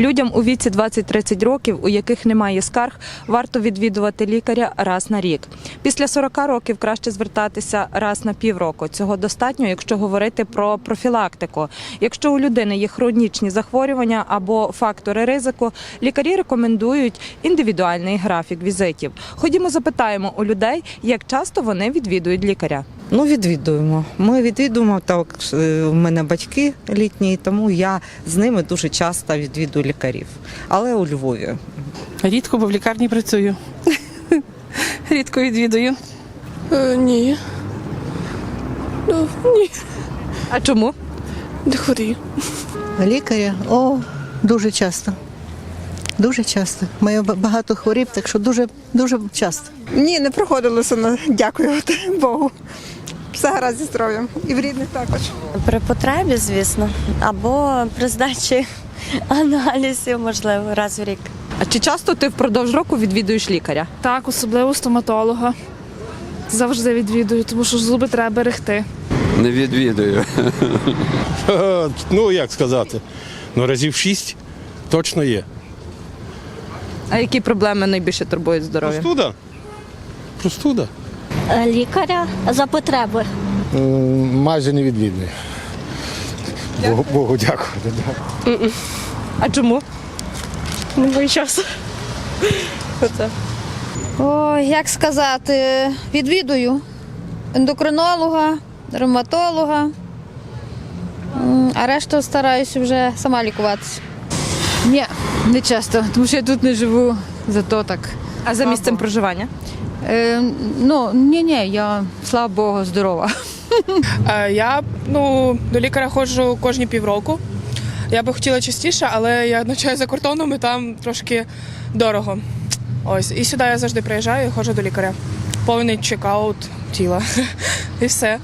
Людям у віці 20-30 років, у яких немає скарг, варто відвідувати лікаря раз на рік. Після 40 років краще звертатися раз на півроку. Цього достатньо, якщо говорити про профілактику. Якщо у людини є хронічні захворювання або фактори ризику, лікарі рекомендують індивідуальний графік візитів. Ходімо, запитаємо у людей, як часто вони відвідують лікаря. Ну, відвідуємо. Ми відвідуємо так. е, У мене батьки літні, тому я з ними дуже часто відвідую лікарів. Але у Львові. Рідко, бо в лікарні працюю. Рідко відвідую. Е, ні. Ну, ні, А чому? не хворію. Лікаря? О, дуже часто. Дуже часто. Маю багато хворіб, так що дуже, дуже часто. Ні, не проходилося дякувати Богу. Все гаразд зі здоров'ям. І в рідних також. При потребі, звісно, або при здачі аналізів, можливо, раз в рік. А чи часто ти впродовж року відвідуєш лікаря? Так, особливо стоматолога. Завжди відвідую, тому що зуби треба берегти. Не відвідую. Ну, як сказати, ну разів шість точно є. А які проблеми найбільше турбують здоров'я? Простуда? Простуда. Лікаря за потреби. Майже не відвідую. Богу, Богу дякую. А чому? Немає часу. О, як сказати, відвідую ендокринолога, ревматолога, а решту стараюся вже сама лікуватися. Ні, не часто, тому що я тут не живу, зато так. А за місцем проживання? Е, ну, ні, ні, я слава Богу, здорова. Е, Я ну, до лікаря ходжу кожні півроку. Я би хотіла частіше, але я навчаю за кордоном і там трошки дорого. Ось. І сюди я завжди приїжджаю і ходжу до лікаря. Повний чекаут тіла. І все.